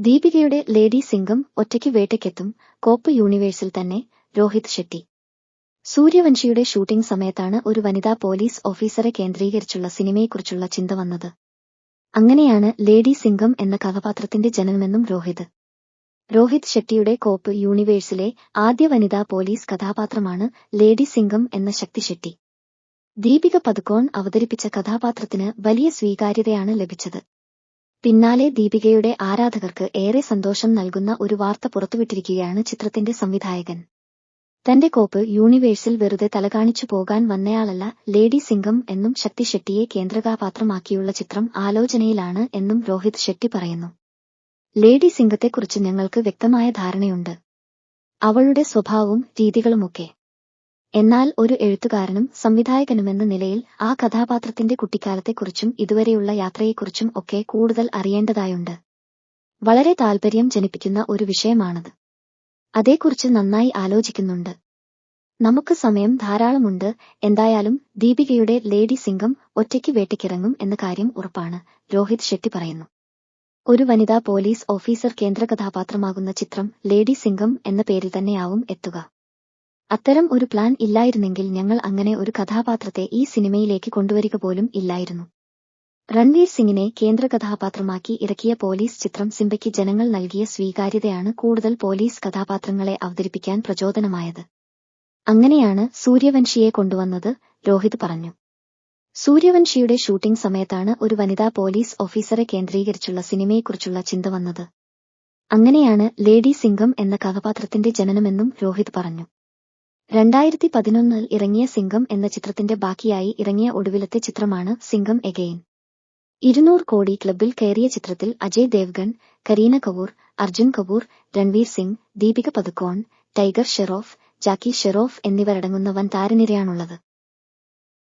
ദീപികയുടെ lady Singham ഒറ്റയ്ക്ക് വേട്ടയ്ക്കെത്തും കോപ്പ് യൂണിവേഴ്സിൽ തന്നെ Rohit Shetty. സൂര്യവംശിയുടെ shooting സമയത്താണ് ഒരു വനിതാ പോലീസ് ഓഫീസറെ കേന്ദ്രീകരിച്ചുള്ള സിനിമയെക്കുറിച്ചുള്ള ചിന്ത വന്നത്. അങ്ങനെയാണ് ലേഡി സിംഗം എന്ന കഥാപാത്രത്തിന്റെ ജനനമെന്നും രോഹിത്. രോഹിത് ഷെട്ടിയുടെ കോപ്പ് യൂണിവേഴ്സിലെ ആദ്യ വനിതാ പോലീസ് കഥാപാത്രമാണ് ലേഡി സിംഗം എന്ന ശക്തി ഷെട്ടി. ദീപിക പതുക്കോൺ അവതരിപ്പിച്ച കഥാപാത്രത്തിന് വലിയ സ്വീകാര്യതയാണ് ലഭിച്ചത്. പിന്നാലെ ദീപികയുടെ ആരാധകർക്ക് ഏറെ സന്തോഷം നൽകുന്ന ഒരു വാർത്ത പുറത്തുവിട്ടിരിക്കുകയാണ് ചിത്രത്തിന്റെ സംവിധായകൻ. തന്റെ കോപ്പ് യൂണിവേഴ്സിൽ വെറുതെ തലകാണിച്ചു പോകാൻ വന്നയാളല്ല ലേഡി സിംഗം എന്നും ശക്തി ഷെട്ടിയെ കേന്ദ്രകഥാപാത്രമാക്കിയുള്ള ചിത്രം ആലോചനയിലാണ് എന്നും രോഹിത് ഷെട്ടി പറയുന്നു. ലേഡി സിംഗത്തെക്കുറിച്ച് ഞങ്ങൾക്ക് വ്യക്തമായ ധാരണയുണ്ട്. അവളുടെ സ്വഭാവവും രീതികളുമൊക്കെ എന്നാൽ ഒരു എഴുത്തുകാരനും സംവിധായകനുമെന്ന നിലയിൽ ആ കഥാപാത്രത്തിന്റെ കുട്ടിക്കാലത്തെക്കുറിച്ചും ഇതുവരെയുള്ള യാത്രയെക്കുറിച്ചും ഒക്കെ കൂടുതൽ അറിയേണ്ടതായുണ്ട്. വളരെ താൽപര്യം ജനിപ്പിക്കുന്ന ഒരു വിഷയമാണത്. അതേക്കുറിച്ച് നന്നായി ആലോചിക്കുന്നുണ്ട്. നമുക്ക് സമയം ധാരാളമുണ്ട്. എന്തായാലും ദീപികയുടെ ലേഡി സിംഗം ഒറ്റയ്ക്ക് വേട്ടയ്ക്കിറങ്ങും എന്ന കാര്യം ഉറപ്പാണ് രോഹിത് ഷെട്ടി പറയുന്നു. ഒരു വനിതാ പോലീസ് ഓഫീസർ കേന്ദ്ര കഥാപാത്രമാകുന്ന ചിത്രം ലേഡി സിംഗം എന്ന പേരിൽ തന്നെയാവും എത്തുക. അത്തരം ഒരു പ്ലാൻ ഇല്ലായിരുന്നെങ്കിൽ ഞങ്ങൾ അങ്ങനെ ഒരു കഥാപാത്രത്തെ ഈ സിനിമയിലേക്ക് കൊണ്ടുവരിക പോലും ഇല്ലായിരുന്നു. രൺവീർ സിംഗിനെ കേന്ദ്ര കഥാപാത്രമാക്കി ഇറക്കിയ പോലീസ് ചിത്രം സിംബയ്ക്ക് ജനങ്ങൾ നൽകിയ സ്വീകാര്യതയാണ് കൂടുതൽ പോലീസ് കഥാപാത്രങ്ങളെ അവതരിപ്പിക്കാൻ പ്രചോദനമായത്. അങ്ങനെയാണ് സൂര്യവംശിയെ കൊണ്ടുവന്നത് രോഹിത് പറഞ്ഞു. സൂര്യവംശിയുടെ ഷൂട്ടിംഗ് സമയത്താണ് ഒരു വനിതാ പോലീസ് ഓഫീസറെ കേന്ദ്രീകരിച്ചുള്ള സിനിമയെക്കുറിച്ചുള്ള ചിന്ത വന്നത്. അങ്ങനെയാണ് ലേഡി സിംഗം എന്ന കഥാപാത്രത്തിന്റെ ജനനമെന്നും രോഹിത് പറഞ്ഞു. രണ്ടായിരത്തി പതിനൊന്നിൽ ഇറങ്ങിയ സിംഗം എന്ന ചിത്രത്തിന്റെ ബാക്കിയായി ഇറങ്ങിയ ഒടുവിലത്തെ ചിത്രമാണ് സിംഗം എഗെയിൻ. ഇരുന്നൂറ് കോടി ക്ലബിൽ കയറിയ ചിത്രത്തിൽ അജയ് ദേവ്ഗൺ കരീന കപൂർ അർജുൻ കപൂർ രൺവീർ സിംഗ് ദീപിക പദുക്കോൺ ടൈഗർ ഷെറോഫ് ജാക്കി ഷെറോഫ് എന്നിവരടങ്ങുന്ന വൻ താരനിരയാണുള്ളത്.